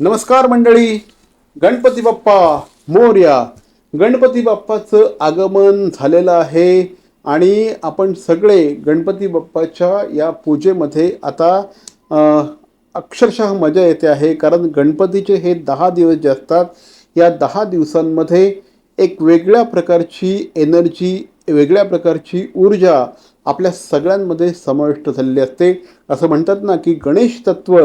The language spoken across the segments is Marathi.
नमस्कार मंडळी. गणपती बाप्पा मोर्या. गणपती बाप्पाचं आगमन झालेलं आहे आणि आपण सगळे गणपती बाप्पाच्या या पूजेमध्ये आता अक्षरशः मजा येते आहे कारण गणपतीचे हे दहा दिवस जे असतात या दहा दिवसांमध्ये एक वेगळ्या प्रकारची एनर्जी वेगळ्या प्रकारची ऊर्जा आपल्या सगळ्यांमध्ये समाविष्ट झालेली असते. असं म्हणतात ना की गणेश तत्व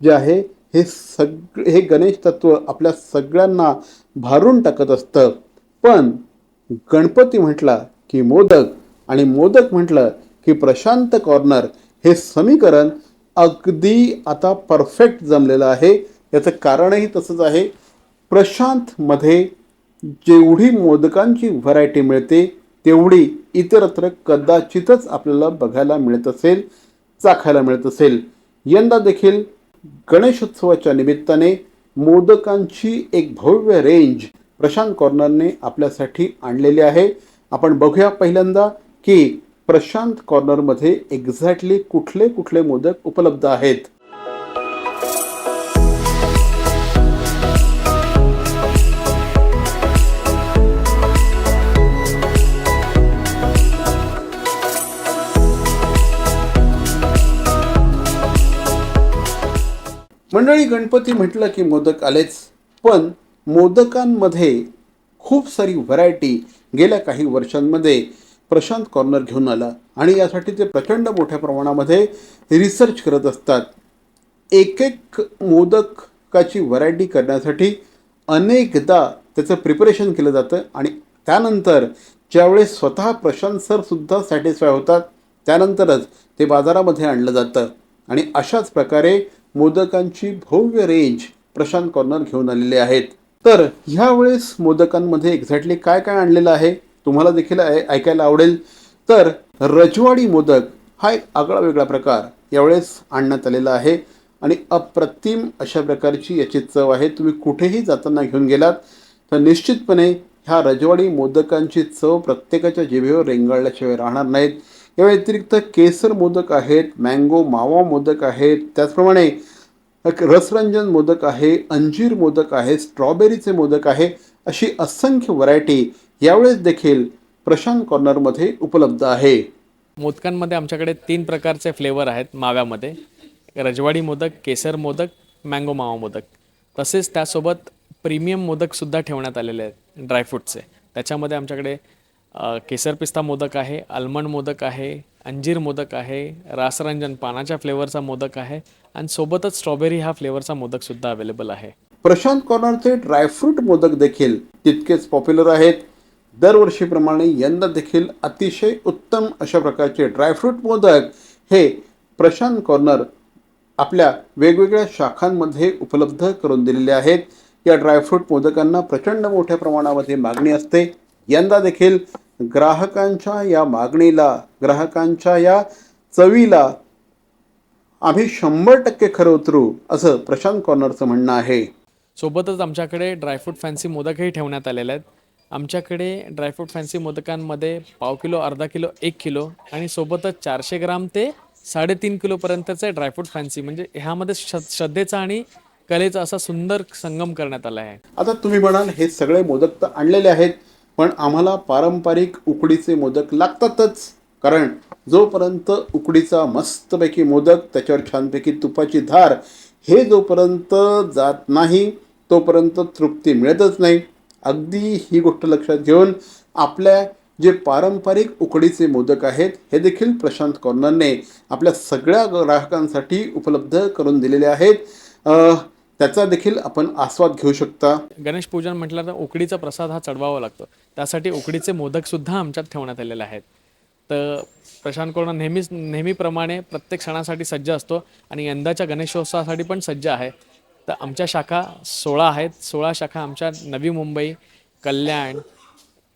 जे आहे हे सग हे गणेश तत्व आपल्या सगळ्यांना भारून टाकत असतं. पण गणपती म्हटला की मोदक आणि मोदक म्हटलं की प्रशांत कॉर्नर हे समीकरण अगदी आता परफेक्ट जमलेलं आहे. याचं कारणही तसंच आहे. प्रशांतमध्ये जेवढी मोदकांची व्हरायटी मिळते तेवढी इतरत्र कदाचितच आपल्याला बघायला मिळत असेल चाखायला मिळत असेल. यंदा देखील गणेशोत्सवाच्या निमित्ताने मोदकांची एक भव्य रेंज प्रशांत कॉर्नरने आपल्यासाठी आणलेली आहे. आपण बघूया पहिल्यांदा की प्रशांत कॉर्नरमध्ये एक्झॅक्टली कुठले कुठले मोदक उपलब्ध आहेत. मंडळी गणपती म्हटलं की मोदक आलेच. पण मोदकांमध्ये खूप सारी व्हरायटी गेल्या काही वर्षांमध्ये प्रशांत कॉर्नर घेऊन आला. आणि यासाठी ते प्रचंड मोठ्या प्रमाणामध्ये रिसर्च करत असतात. एक एक मोदकाची व्हरायटी करण्यासाठी अनेकदा त्याचं प्रिपरेशन केलं जातं आणि त्यानंतर ज्यावेळेस स्वतः प्रशांत सरसुद्धा सॅटिस्फाय होतात त्यानंतरच ते बाजारामध्ये आणलं जातं. आणि अशाच प्रकारे मोदकांची भव्य रेंज प्रशांत कॉर्नर घेऊन आलेले आहेत. तर ह्यावेळेस मोदकांमध्ये एक्झॅक्टली काय काय आणलेलं आहे तुम्हाला देखील ऐकायला आवडेल. तर रजवाडी मोदक हा एक आगळा वेगळा प्रकार यावेळेस आणण्यात आलेला आहे. आणि अप्रतिम अशा प्रकारची याची चव आहे. तुम्ही कुठेही जाताना घेऊन गेलात तर निश्चितपणे ह्या रजवाडी मोदकांची चव प्रत्येकाच्या जिभेवर रेंगाळल्याशिवाय राहणार नाहीत. या व्यतिरिक्त केसर मोदक आहेत मँगो मावा मोदक आहेत त्याचप्रमाणे एक रसरंजन मोदक आहे अंजीर मोदक आहे स्ट्रॉबेरीचे मोदक आहे अशी असंख्य व्हरायटी यावेळेस देखील प्रशांत कॉर्नरमध्ये उपलब्ध आहे. मोदकांमध्ये आमच्याकडे तीन प्रकारचे फ्लेवर आहेत माव्यामध्ये. रजवाडी मोदक केसर मोदक मँगो मावा मोदक. तसेच त्यासोबत प्रीमियम मोदकसुद्धा ठेवण्यात आलेले आहेत ड्रायफ्रूटचे त्याच्यामध्ये आमच्याकडे केसर पिस्ता मोदक आहे आल्मंड मोदक आहे अंजीर मोदक आहे रासरंजन पानाच्या फ्लेवरचा मोदक आहे आणि सोबतच स्ट्रॉबेरी हा फ्लेवरचा मोदकसुद्धा अवेलेबल आहे. प्रशांत कॉर्नरचे ड्रायफ्रूट मोदक देखील तितकेच पॉप्युलर आहेत. दरवर्षीप्रमाणे यंदा देखील अतिशय उत्तम अशा प्रकारचे ड्रायफ्रूट मोदक हे प्रशांत कॉर्नर आपल्या वेगवेगळ्या शाखांमध्ये उपलब्ध करून दिलेले आहेत. या ड्रायफ्रूट मोदकांना प्रचंड मोठ्या प्रमाणामध्ये मागणी असते. यंदा देखील ग्राहकांच्या या मागणीला ग्राहकांच्या या चवीला आम्ही शंभर टक्के खरं उतरू असं प्रशांत कॉर्नरचं म्हणणं आहे. सोबतच आमच्याकडे ड्रायफ्रूट फॅन्सी मोदकही ठेवण्यात आलेले आहेत. आमच्याकडे ड्रायफ्रूट फॅन्सी मोदकांमध्ये पाव किलो अर्धा किलो एक किलो आणि सोबतच चारशे ग्राम ते साडेतीन किलोपर्यंतचे ड्रायफ्रूट फॅन्सी म्हणजे ह्यामध्ये श्र श्रद्धेचा आणि कलेचा असा सुंदर संगम करण्यात आला आहे. आता तुम्ही म्हणाल हे सगळे मोदक तर आणलेले आहेत. पण आम्हाला पारंपरिक उकडीचे मोदक लागतातच. कारण जोपर्यंत उकडीचा मस्तपैकी मोदक त्याच्यावर छानपैकी तुपाची धार हे जोपर्यंत जात नाही तोपर्यंत तृप्ती मिळतच नाही. अगदी ही गोष्ट लक्षात घेऊन आपल्या जे पारंपरिक उकडीचे मोदक आहेत हे देखील प्रशांत कॉर्नरने आपल्या सगळ्या ग्राहकांसाठी उपलब्ध करून दिलेले आहेत. त्याचा देखील आपण आस्वाद घेऊ शकता. गणेश पूजन म्हटलं तर उकडीचा प्रसाद हा चढवावा लागतो. त्यासाठी उकडीचे मोदकसुद्धा आमच्यात ठेवण्यात आलेले आहेत. तर प्रशांत कोर्ण नेहमीच नेहमीप्रमाणे प्रत्येक सणासाठी सज्ज असतो आणि यंदाच्या गणेशोत्सवासाठी पण सज्ज आहे. तर आमच्या शाखा सोळा आहेत. सोळा शाखा आमच्या नवी मुंबई कल्याण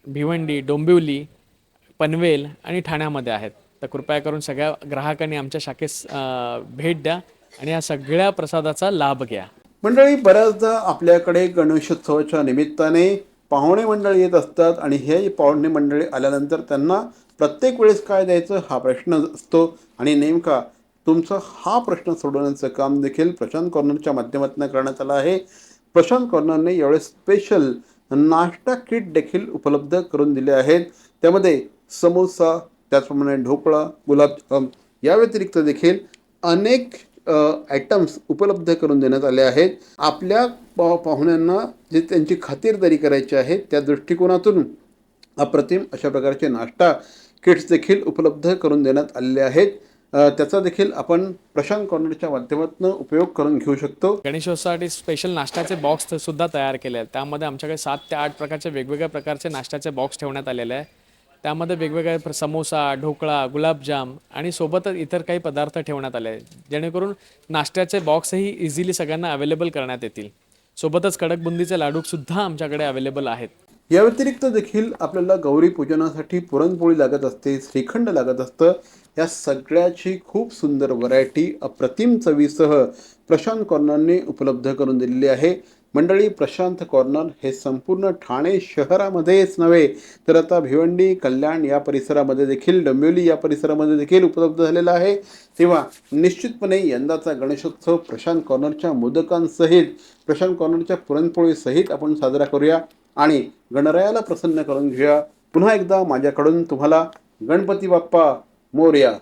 भिवंडी डोंबिवली पनवेल आणि ठाण्यामध्ये आहेत. तर कृपया करून सगळ्या ग्राहकांनी आमच्या शाखेस भेट द्या आणि या सगळ्या प्रसादाचा लाभ घ्या. मंडळी बऱ्याचदा आपल्याकडे गणेशोत्सवाच्या निमित्ताने पाहुणे मंडळी येत असतात आणि हे पाहुणे मंडळी आल्यानंतर त्यांना प्रत्येक वेळेस काय द्यायचं हा प्रश्न असतो. आणि नेमका तुमचा हा प्रश्न सोडवण्याचं काम देखील प्रशांत कॉर्नरच्या माध्यमातून करण्यात आलं आहे. प्रशांत कॉर्नरने यावेळेस स्पेशल नाश्ता किट देखील उपलब्ध करून दिले आहेत. त्यामध्ये समोसा त्याचप्रमाणे ढोकळा गुलाबजाम या व्यतिरिक्त देखील अनेक आयटम्स उपलब्ध करून देण्यात आले आहेत. आपल्या पा पाहुण्यांना जे त्यांची खातीरदारी करायची आहे त्या दृष्टिकोनातून अप्रतिम अशा प्रकारचे नाश्ता किट्स देखील उपलब्ध करून देण्यात आलेले आहेत. त्याचा देखील आपण प्रशांत कॉर्नरच्या माध्यमातून उपयोग करून घेऊ शकतो. गणेशोत्सवासाठी स्पेशल नाश्त्याचे बॉक्स सुद्धा तयार केले आहेत. त्यामध्ये आमच्याकडे सात ते आठ प्रकारचे वेगवेगळ्या प्रकारचे नाश्त्याचे बॉक्स ठेवण्यात आलेले आहे त्यामध्ये वेगवेगळे प्र- समोसा ढोकळा गुलाबजाम आणि सोबतच इतर काही पदार्थ ठेवण्यात आले आहेत. जेणेकरून नाश्त्याचे बॉक्सही इझिली सगळ्यांना अवेलेबल करण्यात येतील. सोबतच कडकबुंदीचे लाडूसुद्धा आमच्याकडे अवेलेबल आहेत. या व्यतिरिक्त देखील आपल्याला गौरी पूजनासाठी पुरणपोळी लागत असते श्रीखंड लागत असतं. या सगळ्याची खूप सुंदर व्हरायटी अप्रतिम चवीसह प्रशांत कॉर्नरने उपलब्ध करून दिलेली आहे. मंडळी प्रशांत कॉर्नर हे संपूर्ण ठाणे शहरामध्येच नव्हे तर आता भिवंडी कल्याण या परिसरामध्ये देखील डोंबिवली या परिसरामध्ये देखील उपलब्ध झालेला आहे. तेव्हा निश्चितपणे यंदाचा गणेशोत्सव प्रशांत कॉर्नरच्या मोदकांसहित प्रशांत कॉर्नरच्या पुरणपोळीसहित आपण साजरा करूया आणि गणरायाला प्रसन्न करून घेऊया. पुन्हा एकदा माझ्याकडून तुम्हाला गणपती बाप्पा मोर्या.